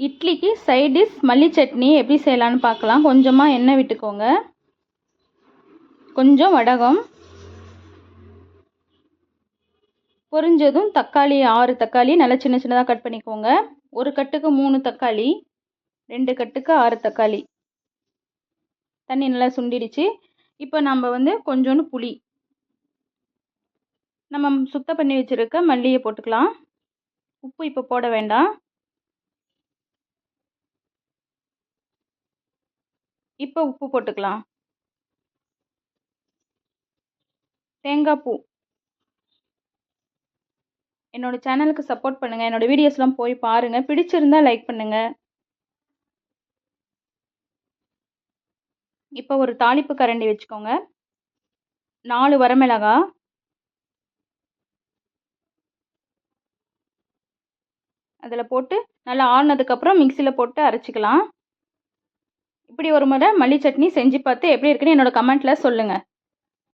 இட்லிக்கு side dish மல்லி சட்னி எப்படி செய்யலான்னு பார்க்கலாம். கொஞ்சமாக எண்ணெய் விட்டுக்கோங்க. கொஞ்சம் வடகம். பொரிஞ்சதும் தக்காளி ஆறு தக்காளி நல்லா சின்ன சின்னதாக கட் பண்ணிக்கோங்க. ஒரு கட்டுக்கு மூணு தக்காளி ரெண்டு கட்டுக்கு ஆறு தக்காளி. தண்ணி நல்லா சுண்டிடுச்சு. இப்போ நம்ம வந்து கொஞ்சோண்டு புளி. நம்ம சுத்தம் பண்ணி வச்சுருக்க மல்லியை போட்டுக்கலாம். உப்பு இப்போ போட வேண்டாம். இப்போ உப்பு போட்டுக்கலாம். தேங்காய் பூ. என்னோட சேனலுக்கு சப்போர்ட் பண்ணுங்கள் என்னோட வீடியோஸ்லாம் போய் பாருங்கள் பிடிச்சிருந்தால் லைக் பண்ணுங்கள் இப்போ ஒரு தாளிப்பு கரண்டி வச்சுக்கோங்க. நாலு வரமிளகா. அதில் போட்டு நல்லா ஆறுனதுக்கப்புறம் மிக்சியில் போட்டு அரைச்சிக்கலாம். இப்படி ஒரு முறை மல்லி சட்னி செஞ்சு பார்த்து எப்படி இருக்குன்னு என்னோட கமெண்ட்டில் சொல்லுங்கள்